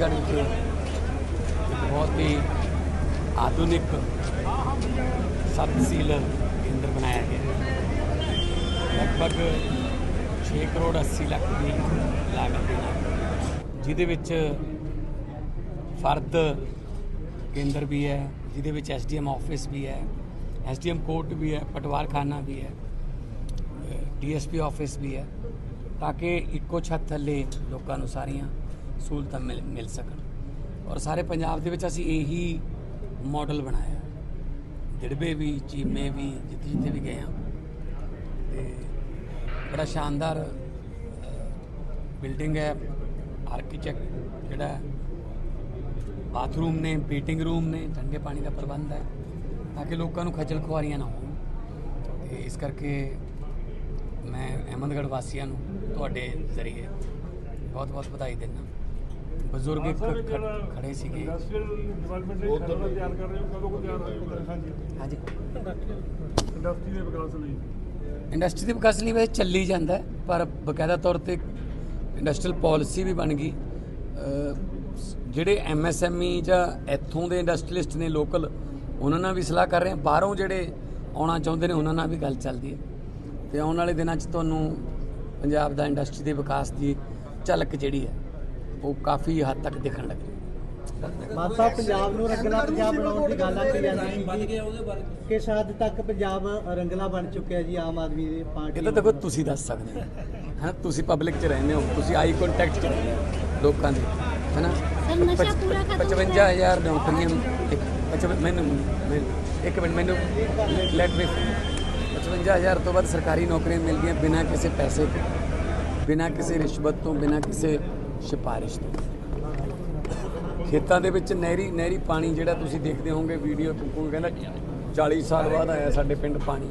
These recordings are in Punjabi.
ਛੱਤੀਸਗੜ੍ਹ ਵਿੱਚ ਇੱਕ ਬਹੁਤ ਹੀ ਆਧੁਨਿਕ ਸਬਸੀਲਰ ਕੇਂਦਰ ਬਣਾਇਆ ਗਿਆ ਲਗਭਗ 6 ਕਰੋੜ 80 ਲੱਖ ਦੀ ਲਾਗਤ ਦੇ ਨਾਲ। ਜਿਹਦੇ ਵਿੱਚ ਫਰਦ ਕੇਂਦਰ ਵੀ ਹੈ, ਜਿਹਦੇ ਵਿੱਚ ਐਸਡੀਐਮ ਆਫਿਸ ਵੀ ਹੈ, ਐਸਡੀਐਮ ਕੋਰਟ ਵੀ ਹੈ, ਪਟਵਾਰਖਾਨਾ ਵੀ ਹੈ ਡੀਐਸਪੀ ਆਫਿਸ ਵੀ ਹੈ, ਤਾਂ ਕਿ ਇੱਕੋ ਛੱਤ ਥੱਲੇ ਲੋਕਾਂ ਨੂੰ ਸਾਰੀਆਂ ਸਹੂਲਤਾਂ ਮਿਲ ਮਿਲ ਸਕਣ। ਔਰ ਸਾਰੇ ਪੰਜਾਬ ਦੇ ਵਿੱਚ ਅਸੀਂ ਇਹੀ ਮਾਡਲ ਬਣਾਇਆ। ਦਿੜਬੇ ਵੀ, ਚੀਮੇ ਵੀ, ਜਿੱਥੇ ਜਿੱਥੇ ਵੀ ਗਏ ਹਾਂ। ਤੇ ਬੜਾ ਸ਼ਾਨਦਾਰ ਬਿਲਡਿੰਗ ਹੈ। ਆਰਕੀਟੈਕਟ ਜਿਹੜਾ ਬਾਥਰੂਮ ਨੇ ਪੀਟਿੰਗ ਰੂਮ ਨੇ, ਠੰਡੇ ਪਾਣੀ ਦਾ ਪ੍ਰਬੰਧ ਹੈ। ਤਾਂ ਕਿ ਲੋਕਾਂ ਨੂੰ ਖੱਜਲ ਖੁਆਰੀਆਂ ਨਾ ਹੋਣ। ਤੇ ਇਸ ਕਰਕੇ ਮੈਂ ਅਹਿਮਦਗੜ੍ਹ ਵਾਸੀਆਂ ਨੂੰ ਤੁਹਾਡੇ ਜ਼ਰੀਏ ਬਹੁਤ ਬਹੁਤ ਵਧਾਈ ਦਿੰਦਾ। ਬਜ਼ੁਰਗ ਇੱਕ ਖ- ਖੜੇ ਸੀਗੇ। ਇੰਡਸਟਰੀਅਲ ਡਿਵੈਲਪਮੈਂਟ ਲਈ ਖਰੜਾ ਤਿਆਰ ਕਰ ਰਹੇ ਹੋ? ਕਦੋਂ ਕੋ ਤਿਆਰ ਹੋਏਗਾ ਹਾਂਜੀ। ਹਾਂਜੀ। ਇੰਡਸਟਰੀ ਦੇ ਵਿਕਾਸ ਲਈ। ਇੰਡਸਟਰੀ ਦੇ ਵਿਕਾਸ ਲਈ ਵੈਸੇ ਚੱਲੀ ਜਾਂਦਾ ਹੈ, ਪਰ ਬਕਾਇਦਾ ਤੌਰ ਤੇ ਇੰਡਸਟਰੀਅਲ ਪਾਲਿਸੀ ਵੀ ਬਣ ਗਈ। ਅਹ ਜਿਹੜੇ ਐਮਐਸਐਮਈ ਜਾਂ ਇੱਥੋਂ ਦੇ ਇੰਡਸਟਰੀਲਿਸਟ ਨੇ ਲੋਕਲ ਉਹਨਾਂ ਨਾਲ ਵੀ ਸਲਾਹ ਕਰ ਰਹੇ ਹਾਂ। ਬਾਹਰੋਂ ਜਿਹੜੇ ਆਉਣਾ ਚਾਹੁੰਦੇ ਨੇ ਉਹਨਾਂ ਨਾਲ ਵੀ ਗੱਲ ਚੱਲਦੀ ਹੈ। ਤੇ ਆਉਣ ਵਾਲੇ ਦਿਨਾਂ 'ਚ ਤੁਹਾਨੂੰ ਪੰਜਾਬ ਦਾ ਇੰਡਸਟਰੀ ਦੇ ਵਿਕਾਸ ਦੀ ਝਲਕ ਜਿਹੜੀ ਹੈ ਉਹ ਕਾਫੀ ਹੱਦ ਤੱਕ ਦਿਖਣ ਲੱਗੀ। ਮਾਤਾ ਪੰਜਾਬ ਨੂੰ ਰੰਗਲਾ ਪੰਜਾਬ ਬਣਾਉਣ ਦੀ ਗੱਲ ਆਖੀ ਜਾਂਦੀ ਬਣ ਗਿਆ ਉਹਦੇ ਬਾਰੇ। ਕਿਸ ਹੱਦ ਤੱਕ ਪੰਜਾਬ ਰੰਗਲਾ ਬਣ ਚੁੱਕਿਆ ਜੀ ਆਮ ਆਦਮੀ ਦੀ ਪਾਰਟੀ ਇਹ ਤਾਂ ਦੇਖੋ ਤੁਸੀਂ ਦੱਸ ਸਕਦੇ ਹੋ। ਹੈ ਤੁਸੀਂ ਪਬਲਿਕ 'ਚ ਰਹਿੰਦੇ ਹੋ ਤੁਸੀਂ ਆਈ ਕੰਟੈਕਟ 'ਚ ਰਹਿੰਦੇ ਹੋ ਲੋਕਾਂ ਦੇ। ਹੈ ਨਾ ਸਰ, ਨਸ਼ਾ ਪੂਰਾ ਖਤਮ 55000 ਨੌਕਰੀਆਂ ਇੱਕ ਮੈਨੂੰ ਮੈਨੂੰ- ਇੱਕ ਮਿੰਟ ਮੈਨੂੰ ਲੈਟ ਮੀ 55000 ਤੋਂ ਵੱਧ ਸਰਕਾਰੀ ਨੌਕਰੀਆਂ ਮਿਲ ਗਈਆਂ ਬਿਨਾਂ ਕਿਸੇ ਪੈਸੇ ਤੋਂ ਬਿਨਾਂ ਕਿਸੇ ਰਿਸ਼ਵਤ ਤੋਂ ਬਿਨਾਂ ਕਿਸੇ ਸਿਫਾਰਿਸ਼ ਤੋਂ ਖੇਤਾਂ ਦੇ ਵਿੱਚ ਨਹਿਰੀ ਨਹਿਰੀ ਪਾਣੀ ਜਿਹੜਾ ਤੁਸੀਂ ਦੇਖਦੇ ਹੋਵੋਗੇ ਵੀਡੀਓ ਕੋਈ ਕਹਿੰਦਾ 40 ਸਾਲ ਬਾਅਦ ਆਇਆ ਸਾਡੇ ਪਿੰਡ ਪਾਣੀ।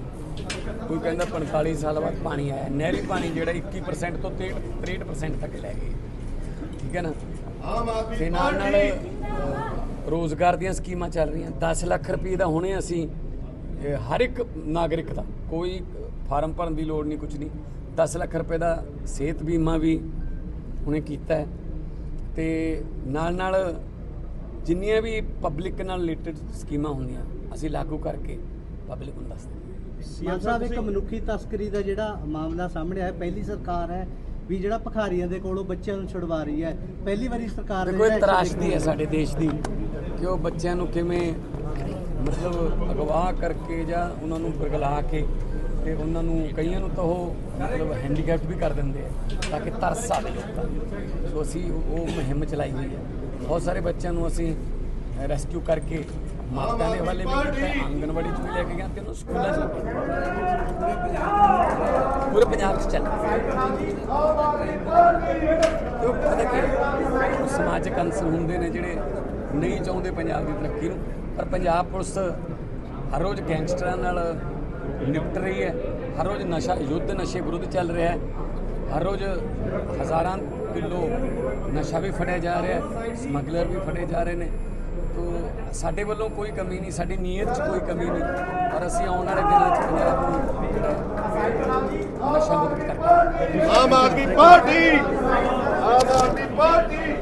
ਕੋਈ ਕਹਿੰਦਾ 45 ਸਾਲ ਬਾਅਦ ਪਾਣੀ ਆਇਆ। ਨਹਿਰੀ ਪਾਣੀ ਜਿਹੜਾ 21% ਤੋਂ 63 63% ਤੱਕ ਲੈ ਗਏ। ਠੀਕ ਹੈ ਨਾ? ਤੇ ਨਾਲ ਨਾਲ ਅ, ਰੋਜ਼ਗਾਰ ਦੀਆਂ ਸਕੀਮਾਂ ਚੱਲ ਰਹੀਆਂ। 10 ਲੱਖ ਰੁਪਏ ਦਾ ਹੁਣੇ ਅਸੀਂ ਹਰ ਇੱਕ ਨਾਗਰਿਕ ਦਾ ਕੋਈ ਫਾਰਮ ਭਰਨ ਦੀ ਲੋੜ ਨਹੀਂ ਕੁਝ ਨਹੀਂ। 10 ਲੱਖ ਰੁਪਏ ਦਾ ਸਿਹਤ ਬੀਮਾ ਵੀ ਹੁਣੇ ਕੀਤਾ ਹੈ। ਤੇ ਨਾਲ ਨਾਲ ਜਿੰਨੀਆਂ ਵੀ ਪਬਲਿਕ ਨਾਲ ਰਿਲੇਟਡ ਸਕੀਮਾਂ ਹੁੰਦੀਆਂ ਅਸੀਂ ਲਾਗੂ ਕਰਕੇ ਪਬਲਿਕ ਨੂੰ ਦੱਸ ਦਿੰਦੇ ਮਾਨ ਸਾਹਿਬ ਇੱਕ ਮਨੁੱਖੀ ਤਸਕਰੀ ਦਾ ਜਿਹੜਾ ਮਾਮਲਾ ਸਾਹਮਣੇ ਆਇਆ ਪਹਿਲੀ ਸਰਕਾਰ ਹੈ ਵੀ ਜਿਹੜਾ ਭਖਾਰੀਆਂ ਦੇ ਕੋਲੋਂ ਬੱਚਿਆਂ ਨੂੰ ਛੁਡਵਾ ਰਹੀ ਹੈ। ਪਹਿਲੀ ਵਾਰੀ ਸਰਕਾਰ ਨੇ ਦੇਖੋ ਇਹ ਜਿਹੜਾ ਤਰਾਸ਼ਦੀ ਹੈ ਸਾਡੇ ਦੇਸ਼ ਦੀ ਕਿ ਉਹ ਬੱਚਿਆਂ ਨੂੰ ਕਿਵੇਂ ਮਤਲਬ ਅਗਵਾ ਕਰਕੇ ਜਾਂ ਉਹਨਾਂ ਨੂੰ ਬਰਗਲਾ ਕੇ ਤੇ ਉਹਨਾਂ ਨੂੰ ਕਈਆਂ ਨੂੰ ਤਾਂ ਉਹ ਮਤਲਬ ਹੈਂਡੀਕੈਪਟ ਵੀ ਕਰ ਦਿੰਦੇ ਆ ਤਾਂ ਕਿ ਤਰਸ ਆਵੇ ਲੋਕਾਂ ਨੂੰ। ਸੋ ਅਸੀਂ ਉਹ ਮੁਹਿੰਮ ਚਲਾਈ ਹੋਈ ਹੈ। ਬਹੁਤ ਸਾਰੇ ਬੱਚਿਆਂ ਨੂੰ ਅਸੀਂ ਰੈਸਕਿਊ ਕਰਕੇ ਮਾਤਾ ਦੇ ਹਵਾਲੇ ਵੀ ਕੀਤਾ ਹੈ, ਆਂਗਣਵਾੜੀ 'ਚ ਵੀ ਲੈ ਕੇ ਗਏ ਤੇ ਉਹਨੂੰ ਸਕੂਲਾਂ 'ਚ ਪੂਰੇ ਪੰਜਾਬ 'ਚ ਚੱਲ ਤੇ ਉਹ ਪਤਾ ਕੀ ਸਮਾਜਿਕ ਅੰਸਰ ਹੁੰਦੇ ਨੇ ਜਿਹੜੇ ਨਹੀਂ ਚਾਹੁੰਦੇ ਪੰਜਾਬ ਦੀ ਤਰੱਕੀ ਨੂੰ। ਪਰ ਪੰਜਾਬ ਪੁਲਿਸ ਹਰ ਰੋਜ਼ ਗੈਂਗਸਟਰਾਂ ਨਾਲ ਨਿਪਟ ਰਹੀ ਹੈ। ਹਰ ਰੋਜ਼ ਨਸ਼ਾ, ਯੁੱਧ ਨਸ਼ੇ ਵਿਰੁੱਧ ਚੱਲ ਰਿਹਾ ਹੈ। ਹਰ ਰੋਜ਼ ਹਜ਼ਾਰਾਂ ਕਿਲੋ ਨਸ਼ਾ ਵੀ ਫੜਿਆ ਜਾ ਰਿਹਾ ਹੈ, ਸਮਗਲਰ ਵੀ ਫੜੇ ਜਾ ਰਹੇ ਨੇ। ਤੋ ਸਾਡੇ ਵੱਲੋਂ ਕੋਈ ਕਮੀ ਨਹੀਂ, ਸਾਡੀ ਨੀਅਤ 'ਚ ਕੋਈ ਕਮੀ ਨਹੀਂ। ਪਰ ਅਸੀਂ ਆਉਣ ਵਾਲੇ ਦਿਨਾਂ 'ਚ ਪੰਜਾਬ ਨੂੰ ਨਸ਼ਾ ਮੁਕਤ ਕਰਕੇ ਆਮ ਆਦਮੀ ਪਾਰਟੀ! ਆਮ ਆਦਮੀ ਪਾਰਟੀ!